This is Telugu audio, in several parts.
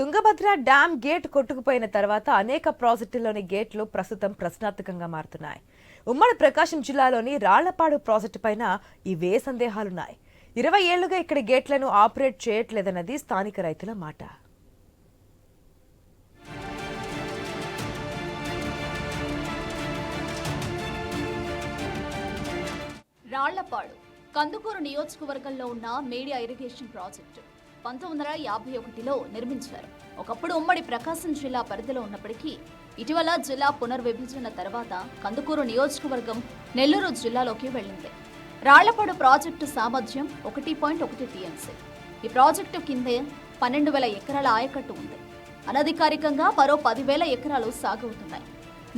తుంగభద్ర డ్యామ్ గేట్ కొట్టుకుపోయిన తర్వాత అనేక ప్రాజెక్టులోని గేట్లు ప్రస్తుతం ప్రశ్నార్థకంగా మారుతున్నాయి. ఉమ్మడి ప్రకాశం జిల్లాలోని రాళ్ళపాడు ప్రాజెక్టు పైన ఇవే సందేహాలున్నాయి. ఇరవై ఏళ్ళుగా ఇక్కడ గేట్లను ఆపరేట్ చేయట్లేదన్నది స్థానిక రైతుల మాట. రాళ్ళపాడు కందుకూరు నియోజకవర్గంలో ఉన్న మీడియా ఇరిగేషన్ ప్రాజెక్టు. పంతొమ్మిది వందల యాభై ఒకటిలో నిర్మించారు. ఒకప్పుడు ఉమ్మడి ప్రకాశం జిల్లా పరిధిలో ఉన్నప్పటికీ ఇటీవల జిల్లా పునర్విభజన తర్వాత కందుకూరు నియోజకవర్గం నెల్లూరు జిల్లాలోకి వెళ్ళింది. రాళ్ళపాడు ప్రాజెక్టు సామర్థ్యం ఒకటి పాయింట్ ఒకటి టీఎంసీ. ఈ ప్రాజెక్టు కిందే పన్నెండు వేల ఎకరాల ఆయకట్టు ఉంది. అనధికారికంగా మరో పదివేల ఎకరాలు సాగవుతున్నాయి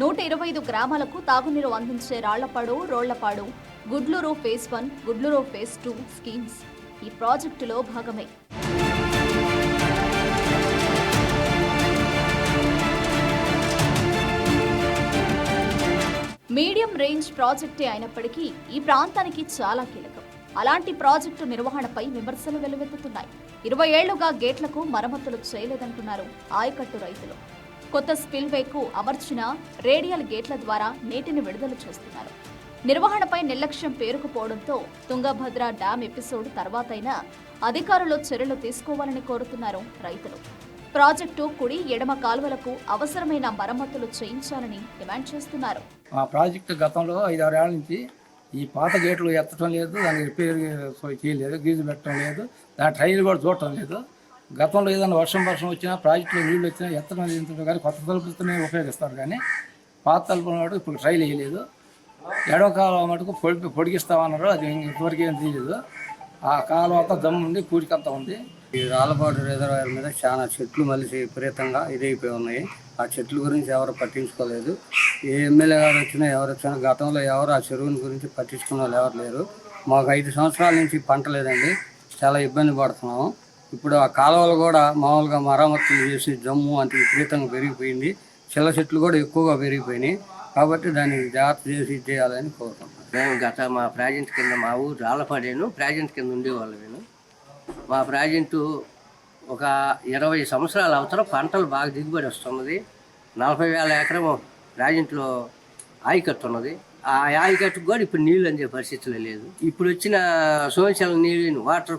నూట ఇరవై ఐదు గ్రామాలకు తాగునీరు అందించే Rallapadu Rollapadu Gudluru phase one Gudluru phase two schemes. ఈ ప్రాజెక్టులో భాగమే. మీడియం రేంజ్ ప్రాజెక్టే అయినప్పటికీ ఈ ప్రాంతానికి చాలా కీలకం. అలాంటి ప్రాజెక్టు నిర్వహణపై విమర్శలు వెలువెత్తుతున్నాయి. ఇరవై ఏళ్ళుగా గేట్లకు మరమ్మతులు చేయలేదంటున్నారు ఆయకట్టు రైతులు. కొత్త స్పిల్వేకు అమర్చిన రేడియల్ గేట్ల ద్వారా నీటిని విడుదల చేస్తున్నారు. నిర్వహణపై నిర్లక్ష్యం పేరుకుపోవడంతో తుంగభద్ర డ్యాం ఎపిసోడ్ తర్వాతైనా అధికారులు చర్యలు తీసుకోవాలని కోరుతున్నారు రైతులు. ప్రాజెక్టు కుడి ఎడమ కాలువలకు అవసరమైన మరమ్మతులు చేయించాలని డిమాండ్ చేస్తున్నారు. ఆ ప్రాజెక్టు గతంలో ఐదారు ఏళ్ళ నుంచి ఈ పాత గేట్లు ఎత్తడం లేదు దాన్ని రిపేర్ చేయలేదు గీజు పెట్టడం లేదు దాని ట్రైల్ కూడా చూడటం లేదు. గతంలో ఏదైనా వర్షం వర్షం వచ్చినా ప్రాజెక్టులో నీళ్ళు వచ్చినా ఎత్తడం లేదు కానీ కొత్త తలుపులతోనే ఉపయోగిస్తారు. కానీ పాత తలుపులు ఇప్పుడు ట్రైల్ వేయలేదు. ఎడవ కాలువ మటుకు పొడి పొడిగిస్తామన్నారు. అది ఇంతవరకు ఏం తెలియదు ఆ కాలువ అంతా దమ్ము ఉంది పూడికంతా ఉంది. ఈ రాళ్ళపాటు రిజర్వాయర్ మీద చాలా చెట్లు మలిసి విపరీతంగా ఇదైపోయి ఉన్నాయి. ఆ చెట్ల గురించి ఎవరు పట్టించుకోలేదు. ఏ ఎమ్మెల్యే గారు వచ్చినా ఎవరు వచ్చినా గతంలో ఎవరు ఆ చెరువుని గురించి పట్టించుకున్న వాళ్ళు ఎవరు లేరు. మాకు ఐదు సంవత్సరాల నుంచి పంట లేదండి. చాలా ఇబ్బంది పడుతున్నాము. ఇప్పుడు ఆ కాలువలు కూడా మామూలుగా మరమ్మతులు చేసి జమ్ము అంత విపరీతంగా పెరిగిపోయింది. చిల్ల చెట్లు కూడా ఎక్కువగా పెరిగిపోయినాయి. కాబట్టి దాన్ని జాగ్రత్త చేసి చేయాలని కోరుకుంటున్నాను. మేము గత మా ప్రాజెక్ట్ కింద మా ఊరు రాళ్ళపాడేను. ప్రాజెక్ట్ కింద ఉండేవాళ్ళు నేను. మా ప్రాజెక్టు ఒక ఇరవై సంవత్సరాల అవతల పంటలు బాగా దిగుబడి వస్తున్నది. నలభై వేల ఎకరం ప్రాజెక్టులో ఆయకట్టు ఉన్నది. ఆ ఆయకట్టుకు కూడా ఇప్పుడు నీళ్ళు అందే పరిస్థితిలో లేదు. ఇప్పుడు వచ్చిన సోన్షల్ నీళ్ళు వాటర్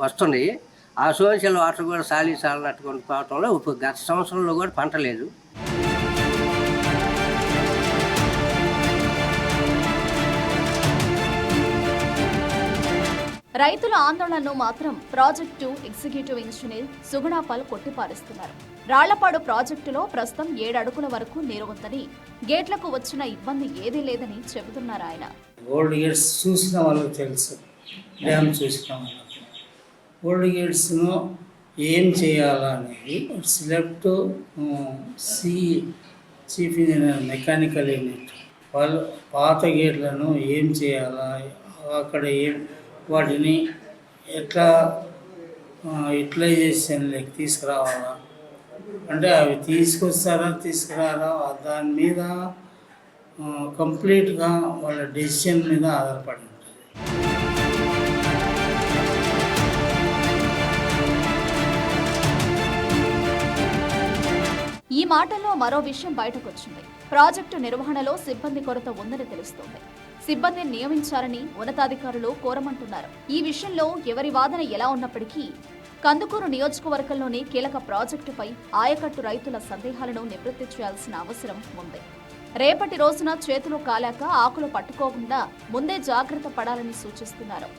వస్తున్నాయి. ఆ సోన్షల్ వాటర్ కూడా సాలి సాలినట్టుకొని పోవటంలో ఇప్పుడు గత సంవత్సరంలో కూడా పంట లేదు. రైతుల ఆందోళనను మాత్రం ప్రాజెక్టు ఎగ్జిక్యూటివ్ ఇంజనీర్ సుగుణాపాల్ కొట్టిపారుస్తున్నారు. రాళ్ళపాడు ప్రాజెక్టులో ప్రస్తుతం ఏడడుగుల వరకు నీరు ఉందని గేట్లకు వచ్చిన ఇబ్బంది ఏదీ లేదని చెబుతున్నారు ఆయన. ఓల్డ్ గేట్స్ చూసిన వాళ్ళకి తెలుసు. డ్యామ్ చూసిన వాళ్ళకి. ఓల్డ్ గేట్స్ను ఏం చేయాలనేది select C chief engineer mechanical unit వాళ్ళు పాత గేట్లను ఏం చేయాలా అక్కడ ఏం వాటిని ఎట్లా యూటిలైజేషన్లోకి తీసుకురావాలా? అంటే అవి తీసుకొస్తారా తీసుకురారా? దాని మీద కంప్లీట్గా వాళ్ళ డెసిషన్ మీద ఆధారపడి ఉంటుంది. ఈ మాటల్లో మరో విషయం బయటకొచ్చింది. ప్రాజెక్టు నిర్వహణలో సిబ్బంది కొరత ఉందని తెలుస్తోంది. సిబ్బందిని నియమించాలని ఉన్నతాధికారులు కోరమంటున్నారు. ఈ విషయంలో ఎవరి వాదన ఎలా ఉన్నప్పటికీ కందుకూరు నియోజకవర్గంలోని కీలక ప్రాజెక్టుపై ఆయకట్టు రైతుల సందేహాలను నివృత్తి చేయాల్సిన అవసరం ఉంది. రేపటి రోజున చేతులు కాలాక ఆకులు పట్టుకోకుండా ముందే జాగ్రత్త పడాలని సూచిస్తున్నారు.